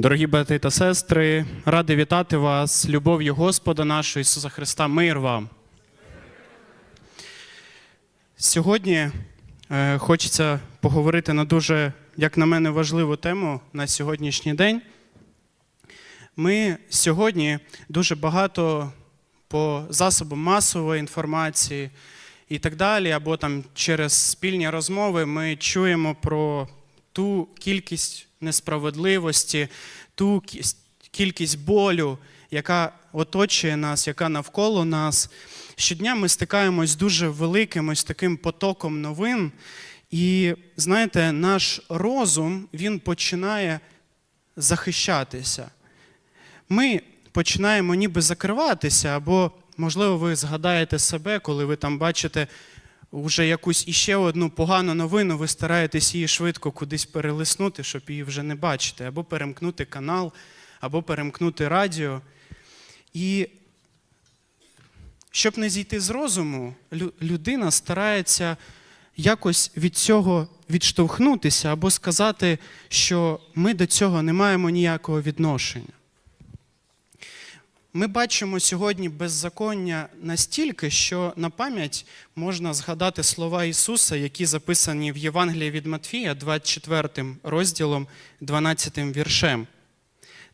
Дорогі брати та сестри, радий вітати вас любов'ю Господа нашого Ісуса Христа. Мир вам. Сьогодні е, хочеться поговорити на дуже, як на мене, важливу тему на сьогоднішній день. Ми сьогодні дуже багато по засобам масової інформації і так далі, або там через спільні розмови ми чуємо про ту кількість несправедливості, ту кількість болю, яка оточує нас, яка навколо нас. Щодня ми стикаємось з дуже великим ось таким потоком новин. І знаєте, наш розум він починає захищатися. Ми починаємо ніби закриватися, або, можливо, ви згадаєте себе, коли ви там бачите вже якусь іще одну погану новину, ви стараєтесь її швидко кудись перелиснути, щоб її вже не бачити, або перемкнути канал, або перемкнути радіо. І щоб не зійти з розуму, людина старається якось від цього відштовхнутися або сказати, що ми до цього не маємо ніякого відношення. Ми бачимо сьогодні беззаконня настільки, що на пам'ять можна згадати слова Ісуса, які записані в Євангелії від Матфія, 24 розділом, 12 віршем.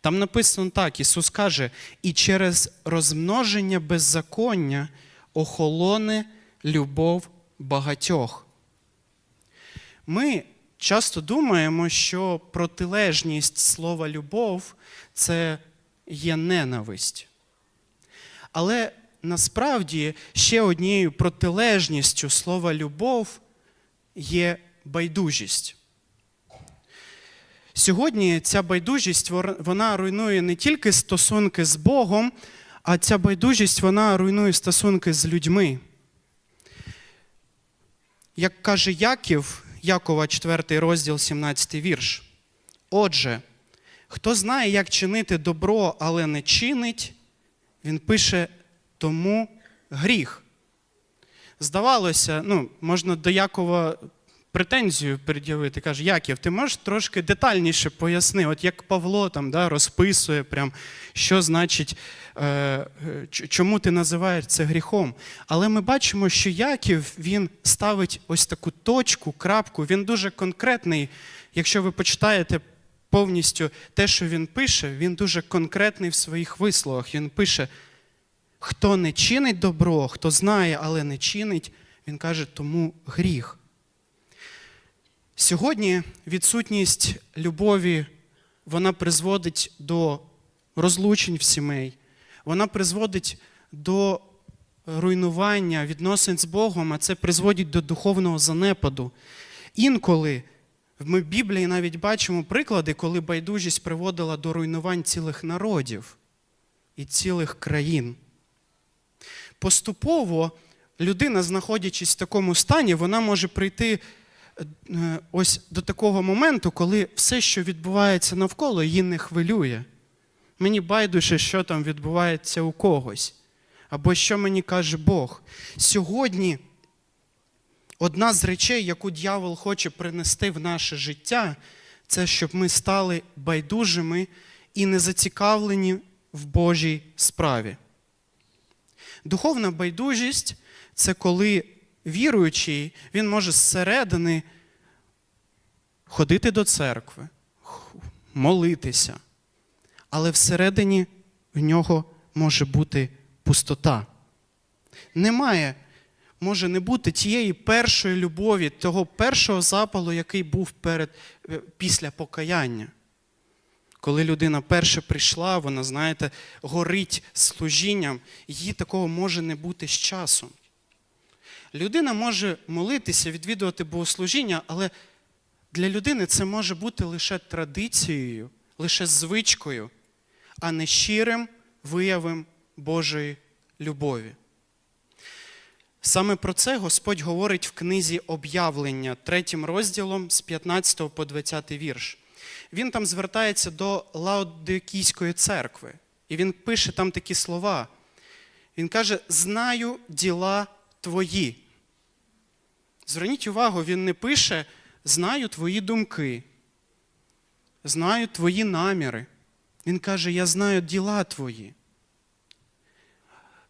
Там написано так: Ісус каже, і через розмноження беззаконня охолоне любов багатьох. Ми часто думаємо, що протилежність слова любов це є ненависть. Але насправді ще однією протилежністю слова любов є байдужість. Сьогодні ця байдужість вона руйнує не тільки стосунки з Богом, а ця байдужість вона руйнує стосунки з людьми. Як каже Яків, Якова, 4 розділ, 17 вірш. Отже, хто знає, як чинити добро, але не чинить, він пише тому гріх. Здавалося, ну, можна до Якова претензію пред'явити. Каже, Яків, ти можеш трошки детальніше поясни, от як Павло там да, розписує, прям, що значить, е, чому ти називаєш це гріхом. Але ми бачимо, що Яків він ставить ось таку точку, крапку, він дуже конкретний. Якщо ви почитаєте повністю те, що він пише, він дуже конкретний в своїх висловах. Він пише, хто не чинить добро, хто знає, але не чинить, він каже, тому гріх. Сьогодні відсутність любові вона призводить до розлучень в сімей, вона призводить до руйнування відносин з Богом, а це призводить до духовного занепаду. Інколи ми в Біблії навіть бачимо приклади, коли байдужість приводила до руйнувань цілих народів і цілих країн. Поступово людина, знаходячись в такому стані, вона може прийти е, ось до такого моменту, коли все, що відбувається навколо, її не хвилює. Мені байдуже, що там відбувається у когось, або що мені каже Бог. Сьогодні одна з речей, яку дьявол хоче принести в наше життя, це щоб ми стали байдужими і не зацікавлені в Божій справі. Духовна байдужість це коли віруючий, він може зсередини ходити до церкви, молитися, але всередині в нього може бути пустота. Немає, може не бути тієї першої любові, того першого запалу, який був перед, е, після покаяння. Коли людина перше прийшла, вона, знаєте, горить служінням, її такого може не бути з часом. Людина може молитися, відвідувати богослужіння, але для людини це може бути лише традицією, лише звичкою, а не щирим виявом Божої любові. Саме про це Господь говорить в книзі об'явлення, третім розділом з 15 по 20 вірш. Він там звертається до Лаодикійської церкви, і він пише там такі слова. Він каже: Знаю діла твої. Зверніть увагу, він не пише знаю твої думки, знаю твої наміри. Він каже: Я знаю діла твої.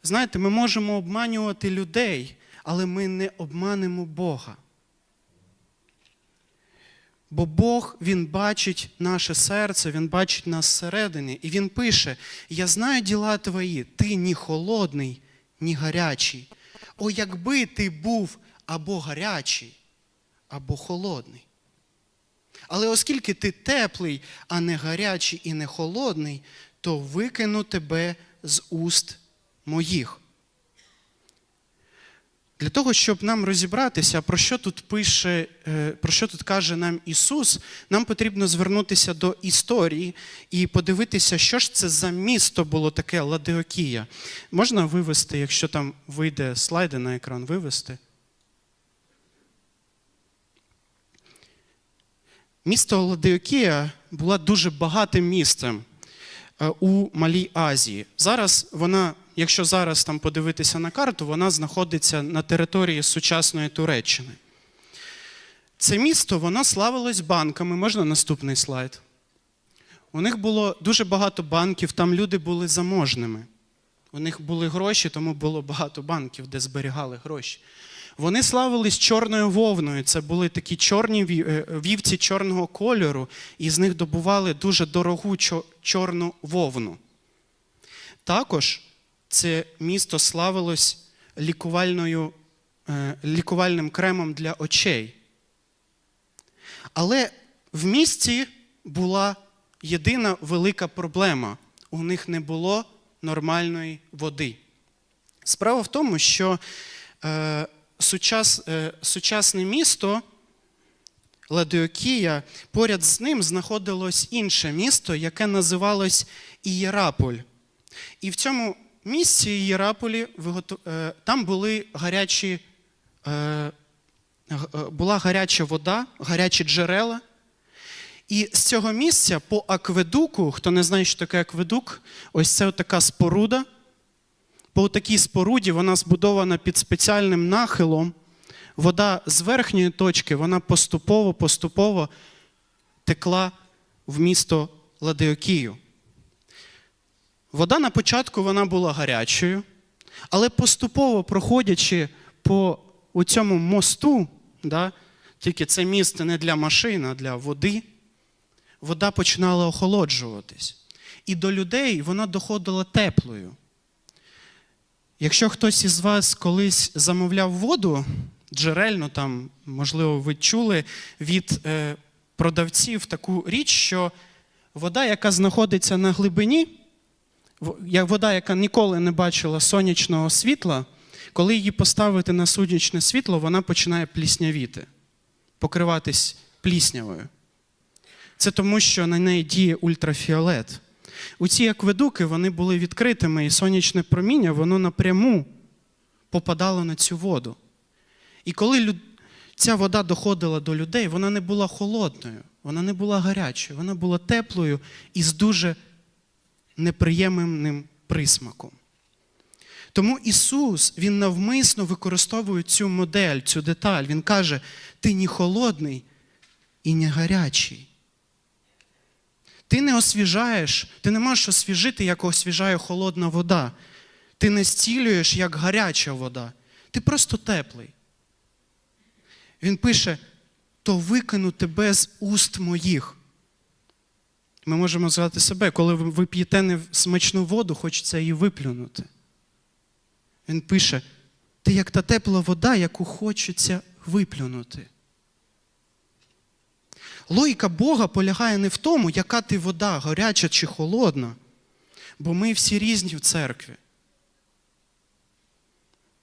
Знаєте, ми можемо обманювати людей, але ми не обманемо Бога. Бо Бог Він бачить наше серце, Він бачить нас зсередини, і Він пише: Я знаю діла твої, ти ні холодний, ні гарячий. О, якби ти був або гарячий, або холодний. Але оскільки ти теплий, а не гарячий і не холодний, то викину тебе з уст моїх. Для того, щоб нам розібратися, про що тут пише, е, про що тут каже нам Ісус, нам потрібно звернутися до історії і подивитися, що ж це за місто було таке Ладеокія. Можна вивести, якщо там вийде слайди на екран, вивести? Місто Ладеокія було дуже багатим містом е, у Малій Азії. Зараз вона, якщо зараз там подивитися на карту, вона знаходиться на території сучасної Туреччини. Це місто воно славилось банками. Можна наступний слайд? У них було дуже багато банків, там люди були заможними. У них були гроші, тому було багато банків, де зберігали гроші. Вони славились чорною вовною. Це були такі чорні е, вівці чорного кольору, і з них добували дуже дорогу чорну вовну. Також це місто славилось лікувальною, е, лікувальним кремом для очей. Але в місті була єдина велика проблема: у них не було нормальної води. Справа в тому, що е, сучас, е, сучасне місто Ладеокія, поряд з ним знаходилось інше місто, яке називалось Ієраполь. І в цьому місці виготов- е, там були гарячі, е, е, була гаряча вода, гарячі джерела. І з цього місця по акведуку, хто не знає, що таке акведук, ось це така споруда. По такій споруді вона збудована під спеціальним нахилом. Вода з верхньої точки вона поступово-поступово текла в місто Ладеокію. Вода на початку вона була гарячою, але поступово проходячи по у цьому мосту, да, тільки це місце не для машин, а для води, вода починала охолоджуватись. І до людей вона доходила теплою. Якщо хтось із вас колись замовляв воду, джерельну, там, можливо, ви чули від е, продавців таку річ, що вода, яка знаходиться на глибині, в- я- вода, яка ніколи не бачила сонячного світла, коли її поставити на сонячне світло, вона починає пліснявіти, покриватись пліснявою. Це тому, що на неї діє ультрафіолет. У ці акведуки вони були відкритими, і сонячне проміння воно напряму попадало на цю воду. І коли люд... ця вода доходила до людей, вона не була холодною, вона не була гарячою, вона була теплою і з дуже неприємним присмаком. Тому Ісус, Він навмисно використовує цю модель, цю деталь. Він каже: ти ні холодний і не гарячий. Ти не освіжаєш, ти не можеш освіжити, як освіжає холодна вода. Ти не зцілюєш, як гаряча вода. Ти просто теплий. Він пише: то викину тебе з уст моїх. Ми можемо згадати себе, коли ви п'єте не смачну воду, хочеться її виплюнути. Він пише: ти як та тепла вода, яку хочеться виплюнути. Логіка Бога полягає не в тому, яка ти вода, гаряча чи холодна, бо ми всі різні в церкві.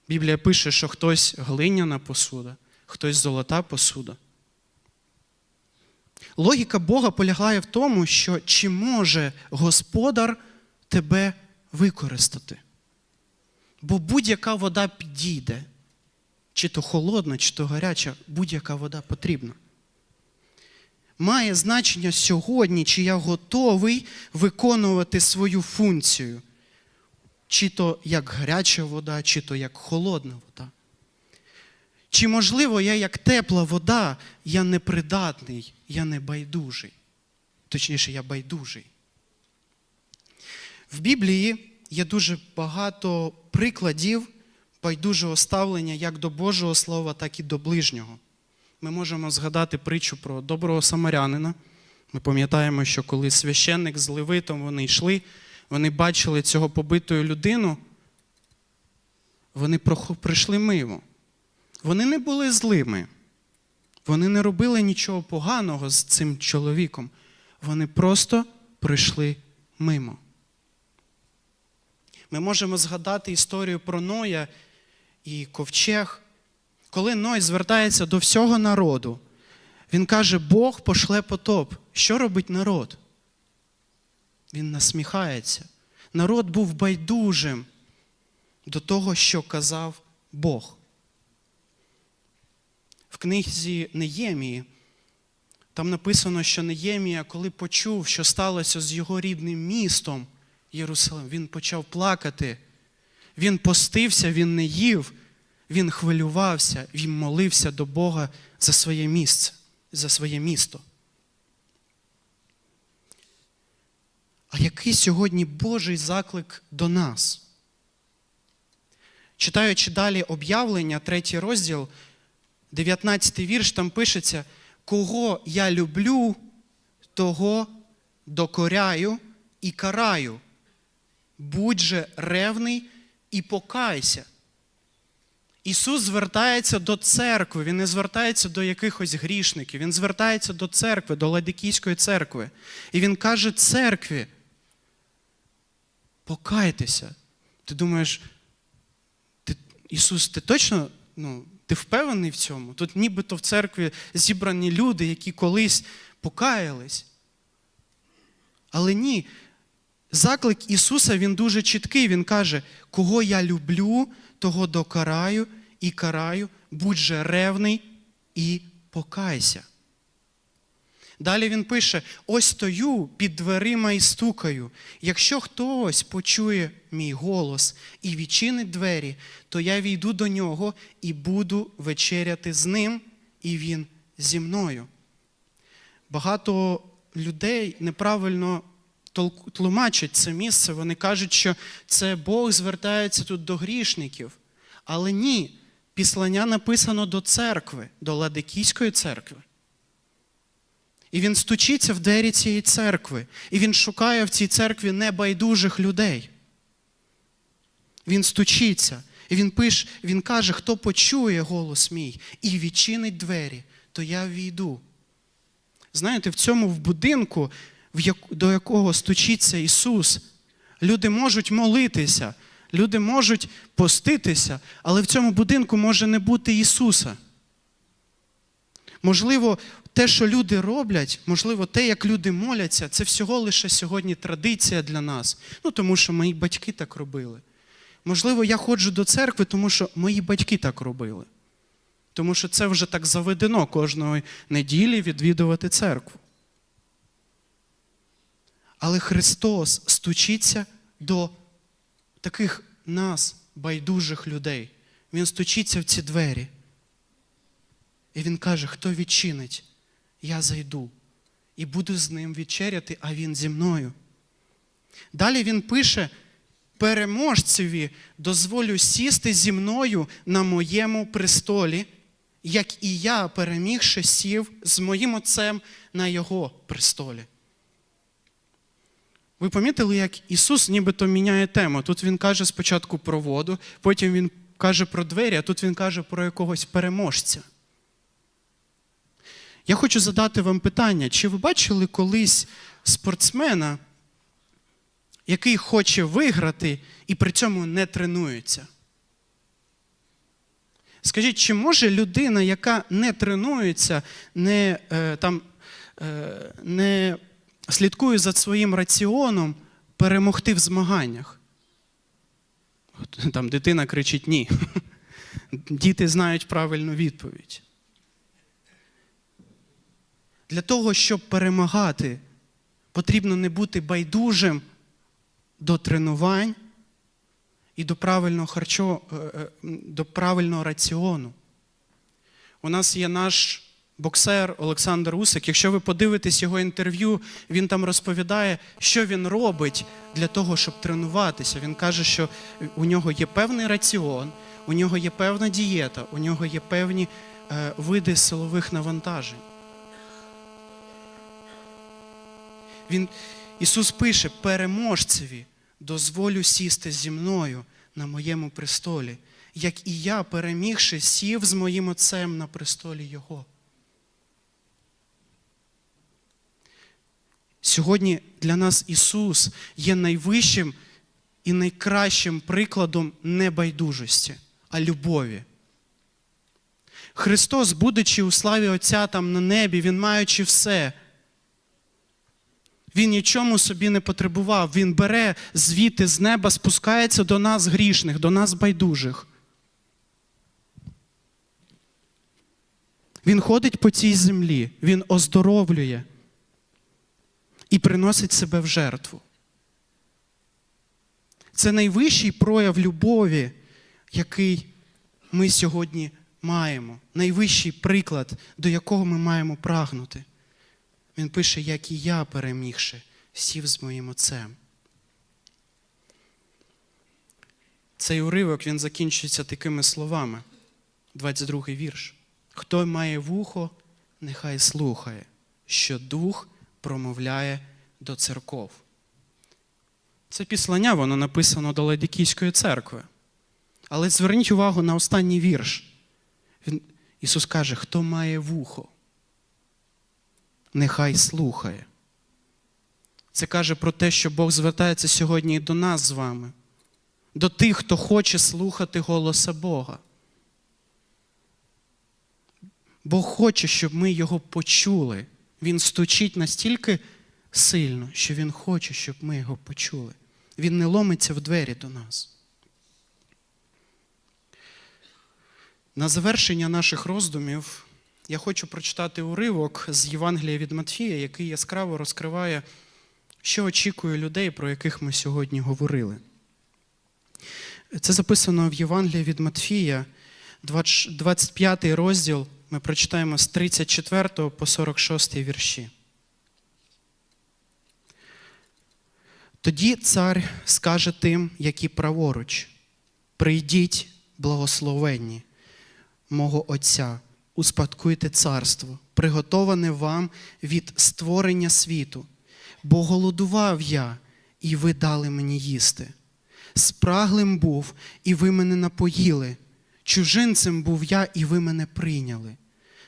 Біблія пише, що хтось глиняна посуда, хтось золота посуда. Логіка Бога полягає в тому, що чи може Господар тебе використати. Бо будь-яка вода підійде, чи то холодна, чи то гаряча, будь-яка вода потрібна. Має значення сьогодні, чи я готовий виконувати свою функцію, чи то як гаряча вода, чи то як холодна вода. Чи, можливо, я як тепла вода, я непридатний, я не байдужий. Точніше, я байдужий. В Біблії є дуже багато прикладів байдужого ставлення як до Божого Слова, так і до ближнього. Ми можемо згадати притчу про доброго самарянина. Ми пам'ятаємо, що коли священник з левитом вони йшли, вони бачили цього побитою людину, вони прийшли мимо. Вони не були злими. Вони не робили нічого поганого з цим чоловіком. Вони просто прийшли мимо. Ми можемо згадати історію про Ноя і ковчег. Коли Ной звертається до всього народу, він каже: Бог пошле потоп. Що робить народ? Він насміхається. Народ був байдужим до того, що казав Бог. Книзі Неємії там написано, що Неємія, коли почув, що сталося з його рідним містом Єрусалим, він почав плакати. Він постився, він не їв, він хвилювався, він молився до Бога за своє місце, за своє місто. А який сьогодні Божий заклик до нас? Читаючи далі об'явлення, третій розділ, 19 вірш, там пишеться: кого я люблю, того докоряю і караю. Будь же ревний і покайся. Ісус звертається до церкви, Він не звертається до якихось грішників, Він звертається до церкви, до Ладикійської церкви. І Він каже церкві, покайтеся. Ти думаєш, ти, Ісус, ти точно ну, ти впевнений в цьому? Тут нібито в церкві зібрані люди, які колись покаялись. Але ні. Заклик Ісуса він дуже чіткий. Він каже, кого я люблю, того докараю і караю, будь же ревний і покайся. Далі він пише: ось стою під дверима і стукаю. Якщо хтось почує мій голос і відчинить двері, то я війду до нього і буду вечеряти з ним, і він зі мною. Багато людей неправильно тлумачать це місце. Вони кажуть, що це Бог звертається тут до грішників. Але ні, післання написано до церкви, до Ладикійської церкви. І він стучиться в двері цієї церкви, і він шукає в цій церкві небайдужих людей. Він стучиться, і він пише, він каже, хто почує голос мій і відчинить двері, то я війду. Знаєте, в цьому в будинку, до якого стучиться Ісус, люди можуть молитися, люди можуть поститися, але в цьому будинку може не бути Ісуса. Можливо, те, що люди роблять, можливо, те, як люди моляться, це всього лише сьогодні традиція для нас. Ну, тому що мої батьки так робили. Можливо, я ходжу до церкви, тому що мої батьки так робили. Тому що це вже так заведено кожної неділі відвідувати церкву. Але Христос стучиться до таких нас, байдужих людей. Він стучиться в ці двері. І він каже: хто відчинить, я зайду і буду з ним вечеряти, а він зі мною. Далі він пише: переможцеві дозволю сісти зі мною на моєму престолі, як і я, перемігши сів з моїм отцем на його престолі. Ви помітили, як Ісус нібито міняє тему. Тут Він каже спочатку про воду, потім Він каже про двері, а тут Він каже про якогось переможця. Я хочу задати вам питання: чи ви бачили колись спортсмена, який хоче виграти і при цьому не тренується? Скажіть, чи може людина, яка не тренується, не, е, там, е, не слідкує за своїм раціоном, перемогти в змаганнях? Там дитина кричить ні. Діти знають правильну відповідь. Для того, щоб перемагати, потрібно не бути байдужим до тренувань і до правильного харчо, е, е, до правильного раціону. У нас є наш боксер Олександр Усик. Якщо ви подивитесь його інтерв'ю, він там розповідає, що він робить для того, щоб тренуватися. Він каже, що у нього є певний раціон, у нього є певна дієта, у нього є певні е, види силових навантажень. Він, Ісус пише: переможцеві дозволю сісти зі мною на моєму престолі, як і я, перемігши, сів з моїм Отцем на престолі Його. Сьогодні для нас Ісус є найвищим і найкращим прикладом не байдужості, а любові. Христос, будучи у славі Отця там на небі, Він маючи все, він нічому собі не потребував. Він бере звідти з неба, спускається до нас грішних, до нас байдужих. Він ходить по цій землі, він оздоровлює і приносить себе в жертву. Це найвищий прояв любові, який ми сьогодні маємо. Найвищий приклад, до якого ми маємо прагнути. Він пише, як і я, перемігши, сів з моїм отцем. Цей уривок він закінчується такими словами. 22 вірш. Хто має вухо, нехай слухає, що дух промовляє до церков. Це післання, воно написано до Ладикійської церкви. Але зверніть увагу на останній вірш. Ісус каже, хто має вухо, нехай слухає. Це каже про те, що Бог звертається сьогодні і до нас з вами, до тих, хто хоче слухати голоса Бога. Бог хоче, щоб ми його почули. Він стучить настільки сильно, що Він хоче, щоб ми його почули. Він не ломиться в двері до нас. На завершення наших роздумів я хочу прочитати уривок з Євангелія від Матфія, який яскраво розкриває, що очікує людей, про яких ми сьогодні говорили. Це записано в Євангелії від Матфія, 25 розділ. Ми прочитаємо з 34 по 46 вірші. Тоді цар скаже тим, які праворуч: прийдіть, благословенні мого Отця, успадкуйте царство, приготоване вам від створення світу, бо голодував я, і ви дали мені їсти. Спраглим був, і ви мене напоїли. Чужинцем був я, і ви мене прийняли.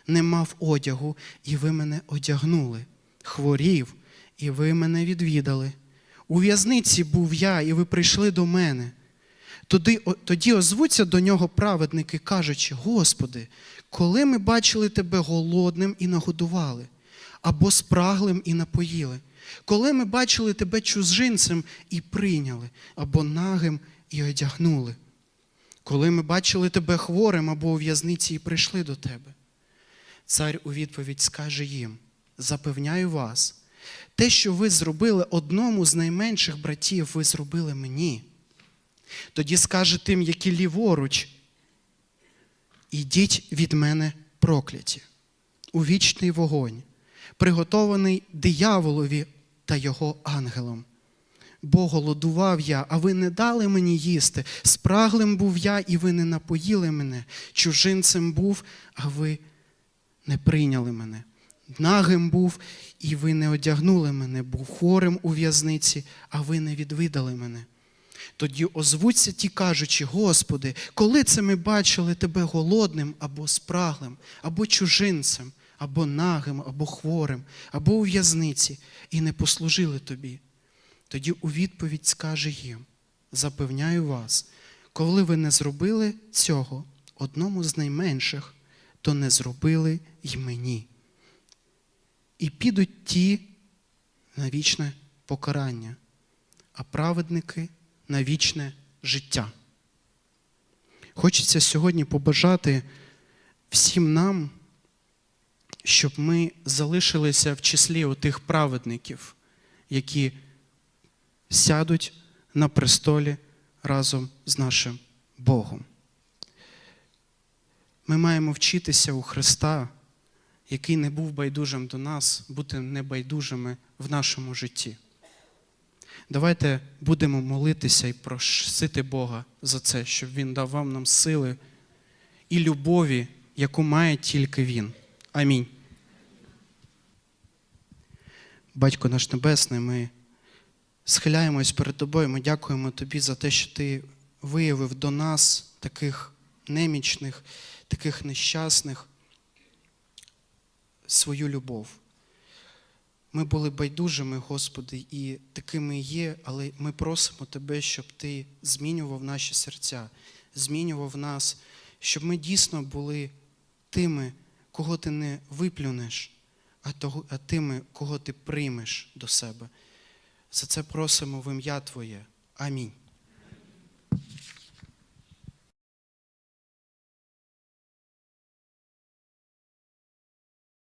Не мав одягу, і ви мене одягнули. Хворів, і ви мене відвідали. У в'язниці був я, і ви прийшли до мене. Тоді, тоді озвуться до нього праведники, кажучи: Господи, коли ми бачили тебе голодним і нагодували, або спраглим і напоїли, коли ми бачили тебе чужинцем і прийняли, або нагим і одягнули, коли ми бачили тебе хворим або у в'язниці і прийшли до тебе. Цар у відповідь скаже їм: Запевняю вас, те, що ви зробили одному з найменших братів, ви зробили мені. Тоді скаже тим, які ліворуч, ідіть від мене прокляті, у вічний вогонь, приготований дияволові та його ангелам. Бо голодував я, а ви не дали мені їсти. Спраглим був я, і ви не напоїли мене. Чужинцем був, а ви не прийняли мене. Нагим був, і ви не одягнули мене, був хворим у в'язниці, а ви не відвидали мене. Тоді озвуться ті, кажучи, Господи, коли це ми бачили Тебе голодним або спраглим, або чужинцем, або нагим, або хворим, або у в'язниці, і не послужили Тобі. Тоді у відповідь скаже їм: Запевняю вас, коли ви не зробили цього одному з найменших, то не зробили й мені. І підуть ті на вічне покарання, а праведники на вічне життя. Хочеться сьогодні побажати всім нам, щоб ми залишилися в числі отих праведників, які сядуть на престолі разом з нашим Богом. Ми маємо вчитися у Христа, який не був байдужим до нас, бути небайдужими в нашому житті. Давайте будемо молитися і просити Бога за це, щоб Він давав нам сили і любові, яку має тільки Він. Амінь. Батько наш Небесний, ми схиляємось перед Тобою. Ми дякуємо Тобі за те, що Ти виявив до нас таких немічних, таких нещасних свою любов. Ми були байдужими, Господи, і такими є, але ми просимо Тебе, щоб Ти змінював наші серця, змінював нас, щоб ми дійсно були тими, кого ти не виплюнеш, а, тими, кого ти приймеш до себе. За це просимо в ім'я Твоє. Амінь.